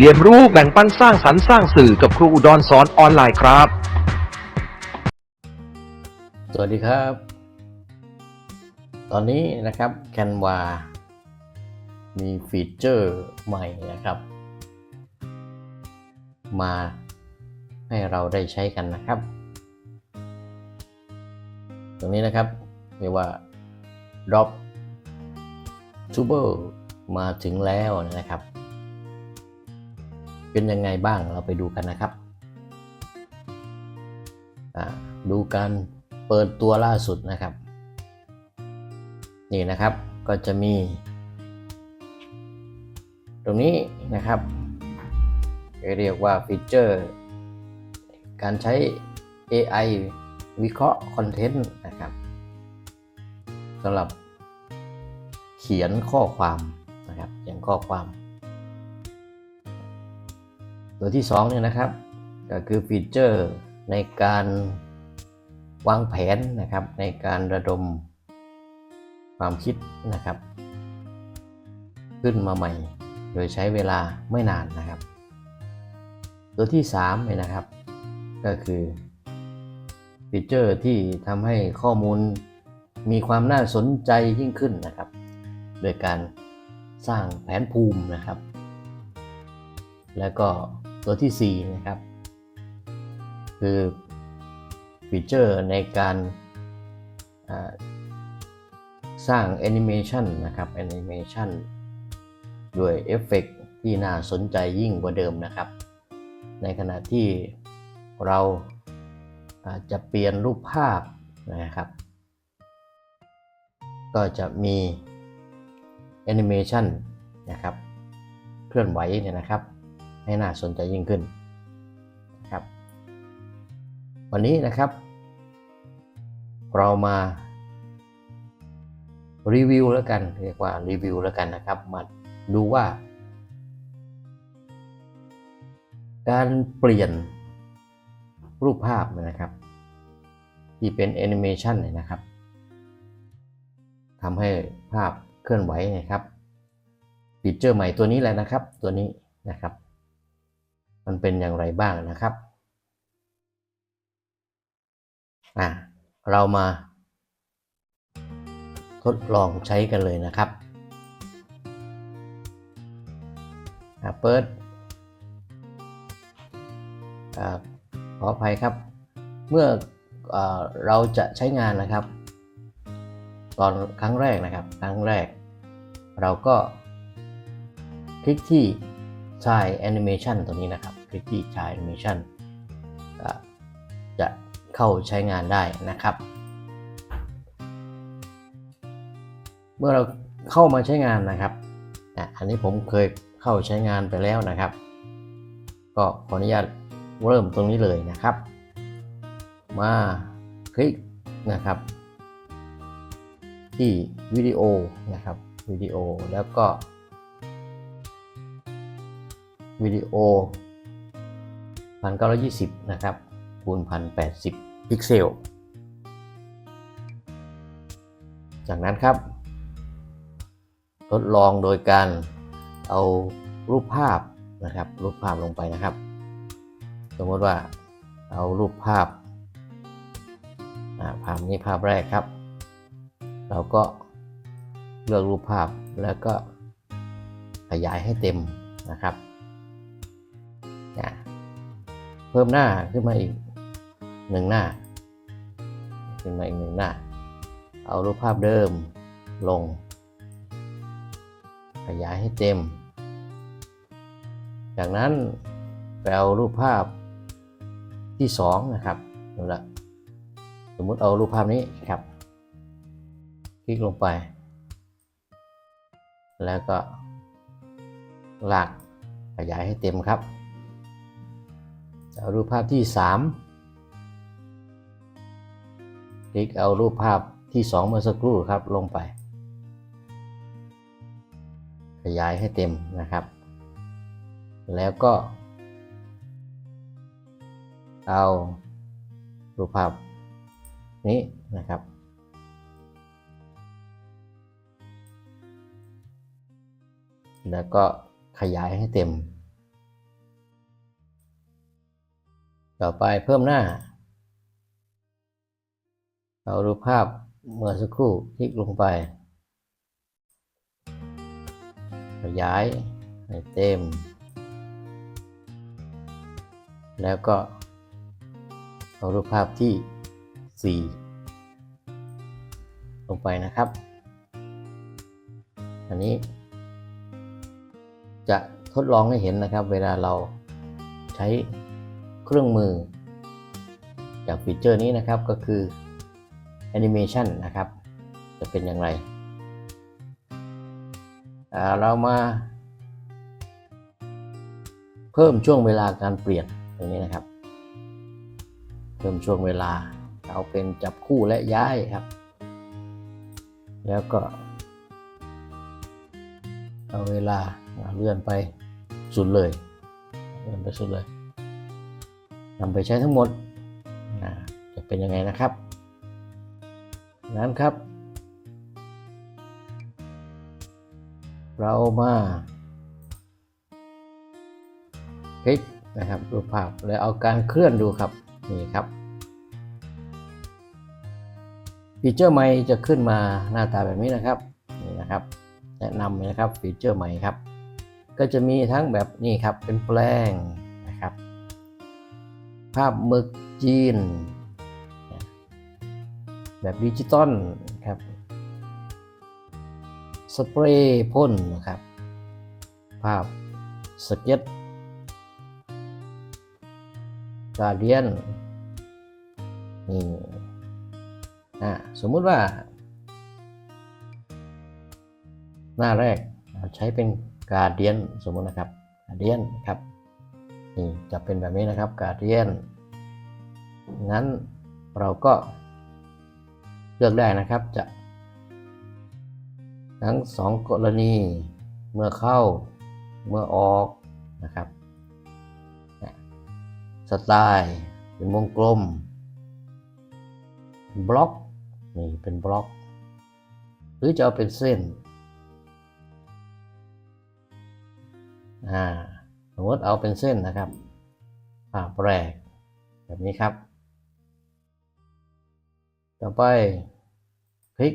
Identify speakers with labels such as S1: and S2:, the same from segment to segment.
S1: เรียนรู้แบ่งปันสร้างสรรค์สร้างสื่อกับครูอุดรสอนออนไลน์ครับ
S2: สวัสดีครับ ตอนนี้นะครับ Canva มีฟีเจอร์ใหม่นะครับ มาให้เราได้ใช้กันนะครับ ตรงนี้นะครับเรียกว่า Drop Tuber มาถึงแล้วนะครับ เป็นยังไงบ้างเราไปดูกันนะครับ ดูการเปิดตัวล่าสุดนะครับ นี่นะครับก็จะมี ตรงนี้นะครับเรียกว่าฟีเจอร์ การใช้ AI วิเคราะห์คอนเทนต์นะครับสำหรับเขียนข้อความนะครับเขียนข้อความ ตัวที่2เนี่ยนะครับ ก็คือฟีเจอร์ในการวางแผนนะครับ ในการระดมความคิดนะครับ ขึ้นมาใหม่ โดยใช้เวลาไม่นานนะครับ ตัวที่3เนี่ยนะครับ ก็คือฟีเจอร์ที่ทำให้ข้อมูลมีความน่าสนใจยิ่งขึ้นนะครับ โดยการสร้างแผนภูมินะครับ แล้วก็ ตัวที่ 4 นะครับ คือฟีเจอร์ในการสร้างแอนิเมชันนะครับแอนิเมชันด้วยเอฟเฟกต์ที่น่าสนใจยิ่งกว่าเดิมนะครับ ในขณะที่เราอาจจะเปลี่ยนรูปภาพนะครับ ก็จะมีแอนิเมชันนะครับ เคลื่อนไหวเนี่ยนะครับ ให้น่าสนใจยิ่งขึ้นนะครับ วันนี้นะครับ เรามารีวิวแล้วกันเรียกว่ารีวิวแล้วกันนะครับ มาดูว่า การเปลี่ยนรูปภาพนะครับ ที่เป็นแอนิเมชันนะครับทำให้ภาพเคลื่อนไหวนะครับฟีเจอร์ใหม่ตัวนี้แหละนะครับ ตัวนี้นะครับ มันเป็นอย่างไรบ้างนะครับอะเรามาทดลองใช้กันเลยนะครับอะเปิดขออภัยครับ เมื่ออเราจะใช้งานนะครับ ตอนครั้งแรกนะครับ ครั้งแรก เราก็คลิกที่ Child Animation ตัวนี้นะครับ คลิกที่ Child Animation ก็จะเข้าใช้งานได้นะครับ เมื่อเราเข้ามาใช้งานนะครับ อันนี้ผมเคยเข้าใช้งานไปแล้วนะครับ ก็ขออนุญาตเริ่มตรงนี้เลยนะครับ มาคลิกนะครับ ที่วิดีโอนะครับวิดีโอแล้วก็วิดีโอ 1920 นะครับคูณ1080 พิกเซล จากนั้นครับ ทดลองโดยการเอารูปภาพนะครับรูปภาพลงไปนะครับ สมมติว่าเอารูปภาพภาพนี้ภาพแรกครับ เราก็เลือกรูปภาพแล้วก็ขยายให้เต็มนะครับ พิ่มหน้าขึ้นมาอีกหนึ่งหน้า ขึ้นมาอีกหนึ่งหน้า เอารูปภาพเดิมลง ขยายให้เต็ม จากนั้นไปเอารูปภาพที่สองนะครับดูละสมมุติเอารูปภาพนี้ครับ คลิกลงไป แล้วก็ลากขยายให้เต็มครับ รูปภาพที่ 3 คลิกเอารูปภาพที่ 2 เมื่อสักครู่ครับลงไป ขยายให้เต็มนะครับ แล้วก็ เอารูปภาพนี้นะครับแล้วก็ขยายให้เต็ม ต่อไปเพิ่มหน้าเราดูปภาพเมื่อสักครู่คลิกลงไป ขยายให้เต็ม แล้วก็ เอารูปภาพที่ 4 ลงไปนะครับ อันนี้ จะทดลองให้เห็นนะครับ เวลาเราใช้ เครื่องมือ จากฟีเจอร์นี้นะครับก็คือ Animation นะครับ จะเป็นอย่างไรเรามาเพิ่มช่วงเวลาการเปลี่ยนตรงนี้นะครับ เพิ่มช่วงเวลาเอาเป็นจับคู่และย้ายครับ แล้วก็ เอาเวลาเลื่อนไปสุดเลยเลื่อนไปสุดเลย นำไปใช้ทั้งหมดจะเป็นยังไงนะครับนั้นครับ เรามาคลิกนะครับรูปภาพแล้วเอาการเคลื่อนดูครับนี่ครับฟีเจอร์ใหม่จะขึ้นมาหน้าตาแบบนี้นะครับนี่นะครับแนะนำนะครับฟีเจอร์ใหม่ครับ ก็จะมีทั้งแบบนี่ครับเป็นแปลงนะครับ ภาพหมึกจีน แบบดิจิตอลครับสเปรย์พ่นนะครับ ภาพสเก็ตการเดียนนี่อะสมมุติว่า หน้าแรกใช้เป็นการเดียนสมมตินะครับการเดียนครับ นี่จะเป็นแบบนี้นะครับการเดียนงั้นเราก็เลือกได้นะครับจะ ทั้งสองกรณีเมื่อเข้าเมื่อออกนะครับสไตล์เป็นวงกลม บล็อกนี่เป็นบล็อก หรือจะเอาเป็นเส้นอ่า สมมติเอาเป็นเส้นนะครับอ่าแปรกแบบนี้ครับ ต่อไปคลิก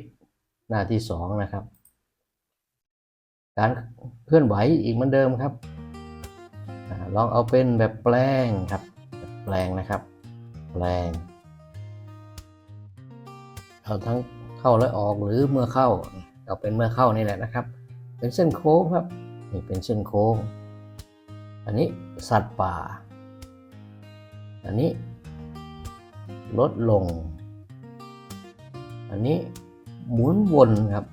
S2: หน้าที่สองนะครับ การเคลื่อนไหวอีกเหมือนเดิมครับลองเอาเป็นแบบแปลงครับแปลงนะครับแปลงเอาทั้งเข้าและออกหรือเมื่อเข้าเอาเป็นเมื่อเข้านี่แหละนะครับ เป็นเส้นโค้งครับนี่เป็นเส้นโค้ง อันนี้สัตว์ป่า อันนี้ลดลง อันนี้หมุนวนครับ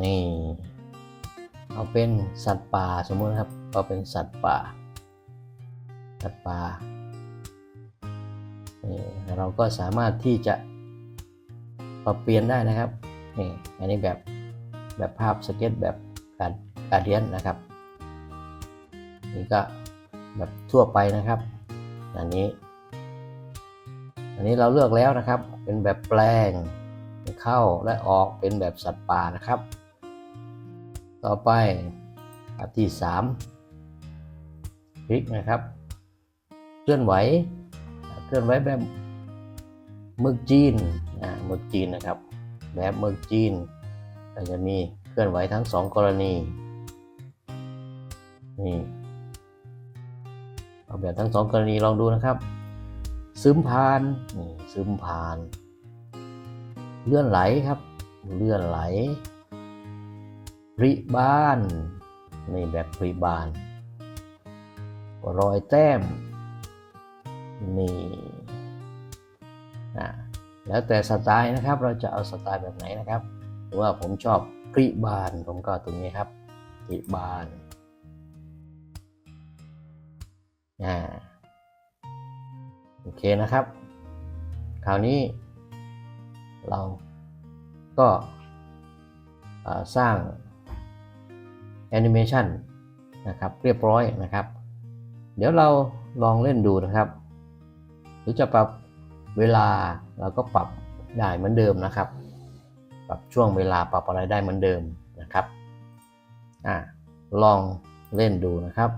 S2: นี่ เอาเป็นสัตว์ป่าสมมติครับ เอาเป็นสัตว์ป่า สัตว์ป่า นี่เราก็สามารถที่จะปรับเปลี่ยนได้นะครับ นี่ อันนี้แบบแบบภาพสเก็ตแบบการการเดียนนะครับ นี่ก็แบบทั่วไปนะครับ อันนี้ อันนี้เราเลือกแล้วนะครับ เป็นแบบแปลงเข้าและออกเป็นแบบสัตว์ป่านะครับ ต่อไปอันที่3คลิกนะครับ เคลื่อนไหว เคลื่อนไหวแบบมึกจีนอ่าหมึกจีนนะครับ แบบมึกจีนก็จะมีเคลื่อนไหวทั้งสองกรณีนี่ เอาแบบทั้งสองกรณีลองดูนะครับ ซึมผ่านนี่ซึมผ่าน เลื่อนไหลครับ เลื่อนไหลปริบานในแบบปริบาน รอยแต้มนี่นะแล้วแต่สไตล์นะครับ เราจะเอาสไตล์แบบไหนนะครับ หรือว่าผมชอบปริบานผมก็ตรงนี้ครับปริบาน อ่าโอเคนะครับ คราวนี้เราก็สร้างแอนิเมชันนะครับเรียบร้อยนะครับ เดี๋ยวเราลองเล่นดูนะครับ หรือจะปรับเวลาเราก็ปรับได้เหมือนเดิมนะครับ ปรับช่วงเวลาปรับอะไรได้เหมือนเดิมนะครับอ่าลองเล่นดูนะครับ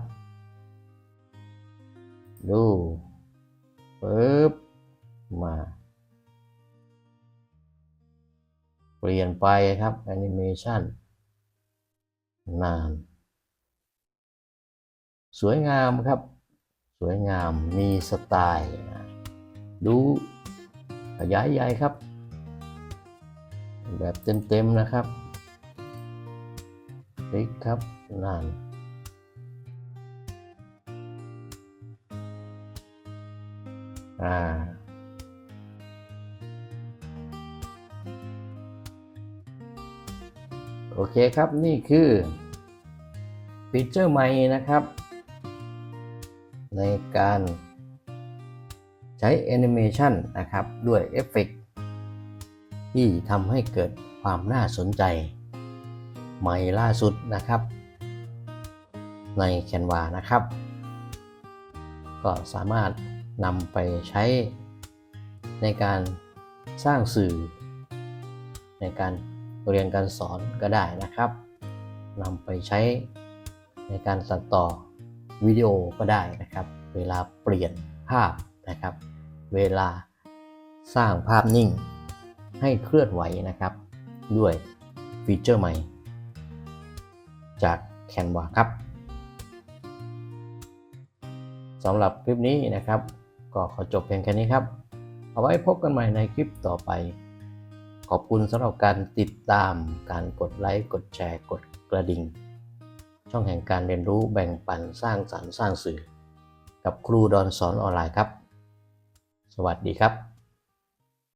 S2: ดูปึ๊บมา เปลี่ยนไปครับแอนิเมชันนาน สวยงามครับ สวยงามมีสไตล์ ดูขยายใหญ่ครับ แบบเต็มๆนะครับคลิกครับนั่น อ่าโอเคครับนี่คือฟีเจอร์ใหม่นะครับ ในการใช้แอนิเมชันนะครับ ด้วยเอฟเฟกต์ที่ทำให้เกิดความน่าสนใจ ใหม่ล่าสุดนะครับ ใน Canva นะครับ ก็สามารถ นำไปใช้ในการสร้างสื่อ ในการเรียนการสอนก็ได้นะครับนำไปใช้ในการตัดต่อวิดีโอก็ได้นะครับ เวลาเปลี่ยนภาพนะครับ เวลาสร้างภาพนิ่ง ให้เคลื่อนไหวนะครับ ด้วยฟีเจอร์ใหม่ จาก Canva ครับสำหรับคลิปนี้นะครับ ก็ขอจบเพียงแค่นี้ครับ เอาไว้พบกันใหม่ในคลิปต่อไป ขอบคุณสำหรับการติดตามการกดไลค์ กดแชร์ กดกระดิ่ง ช่องแห่งการเรียนรู้แบ่งปันสร้างสรรค์สร้างสื่อ กับครูดอนสอนออนไลน์ครับ สวัสดีครับ